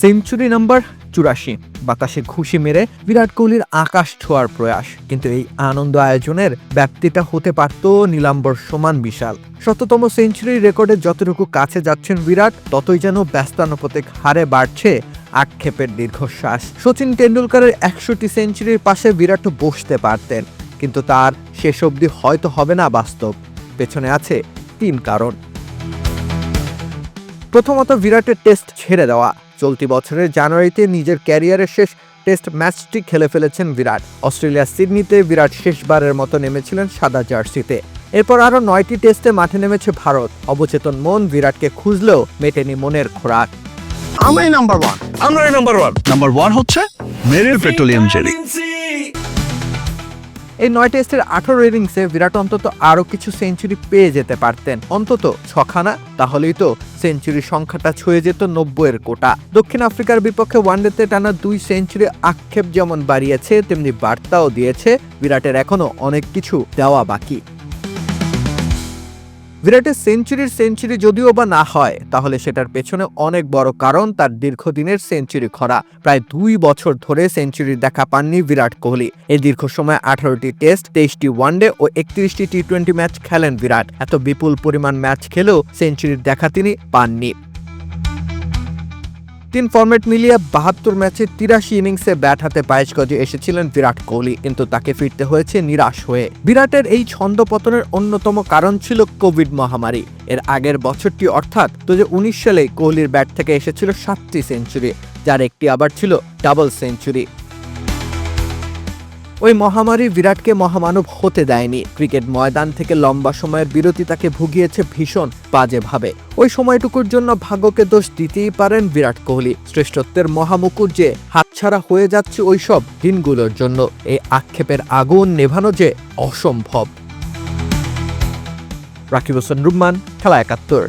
Century number চুরাশি। বাতাসে ঘুষি মেরে বিরাট কোহলির আকাশ ছোঁয়ার প্রয়াস। কিন্তু এই আনন্দ আয়োজনের ব্যাপ্তিটা হতে পারত নীলাম্বর সমান বিশাল। শততম সেঞ্চুরি রেকর্ডে যতটুকু কাছে যাচ্ছেন বিরাট, ততই যেন ব্যস্তানুপাতিক হারে বাড়ছে আক্ষেপের দীর্ঘশ্বাস। সচিন টেন্ডুলকারের একশোটি সেঞ্চুরির পাশে বিরাট বসতে পারতেন, কিন্তু তার শেষ অবধি হয়তো হবে না বাস্তব। পেছনে আছে তিন কারণ। প্রথমত বিরাটের টেস্ট ছেড়ে দেওয়া। চলতি বছরের জানুয়ারিতে নিজের ক্যারিয়ারের শেষ টেস্ট ম্যাচটি খেলে ফেলেছেন বিরাট। অস্ট্রেলিয়ার সিডনিতে বিরাট শেষবারের মতো নেমেছিলেন সাদা জার্সিতে। এরপর আরও নয়টি টেস্টে মাঠে নেমেছে ভারত। অবচেতন মন বিরাটকে খুঁজলেও মেটেনি মনের খোরাক। আমরাই নাম্বার ওয়ান আমরাই নাম্বার ওয়ান নাম্বার ওয়ান হচ্ছে মেরিল পেট্রোলিয়াম জেলি। এই নয় টেস্টের আঠারো ইনিংসে বিরাট অন্তত আরও কিছু সেঞ্চুরি পেয়ে যেতে পারতেন। অন্তত ছখানা, তাহলেই তো সেঞ্চুরি সংখ্যাটা ছুঁয়ে যেত নব্বইয়ের কোটা। দক্ষিণ আফ্রিকার বিপক্ষে ওয়ানডেতে টানা দুই সেঞ্চুরি আক্ষেপ যেমন বাড়িয়েছে, তেমনি বার্তাও দিয়েছে, বিরাটের এখনও অনেক কিছু দেওয়া বাকি। বিরাটের সেঞ্চুরির সেঞ্চুরি যদিও বা না হয়, তাহলে সেটার পেছনে অনেক বড় কারণ তার দীর্ঘদিনের সেঞ্চুরি খরা। প্রায় দুই বছর ধরে সেঞ্চুরি দেখা পাননি বিরাট কোহলি। এই দীর্ঘ সময় আঠারোটি টেস্ট, তেইশটি ওয়ানডে ও একত্রিশটি টি টোয়েন্টি ম্যাচ খেলেন বিরাট। এত বিপুল পরিমাণ ম্যাচ খেলেও সেঞ্চুরির দেখা তিনি পাননি। তিন ফর্মেট মিলিয়ে বাহাত্তর ম্যাচে তিরাশি ইনিংসে ব্যাট হাতে পায়েস গজে এসেছিলেন বিরাট কোহলি, কিন্তু তাকে ফিরতে হয়েছে নিরাশ হয়ে। বিরাটের এই ছন্দ পতনের অন্যতম কারণ ছিল কোভিড মহামারী। এর আগের বছরটি অর্থাৎ দু হাজার উনিশ সালে কোহলির ব্যাট থেকে এসেছিল সাতটি সেঞ্চুরি যার একটি আবার ছিল ডাবল সেঞ্চুরি ওই মহামারী বিরাটকে মহামানব হতে দেয়নি। ক্রিকেট ময়দান থেকে লম্বা সময়ের বিরতি তাকে ভুগিয়েছে ভীষণ বাজেভাবে। ওই সময়টুকুর জন্য ভাগ্যকে দোষ দিতেই পারেন বিরাট কোহলি। শ্রেষ্ঠত্বের মহামুকুট যে হাতছাড়া হয়ে যাচ্ছে ওইসব দিনগুলোর জন্য। এই আক্ষেপের আগুন নেভানো যে অসম্ভব। রাকিব হোসেন, রুম্মান, খেলা একাত্তর।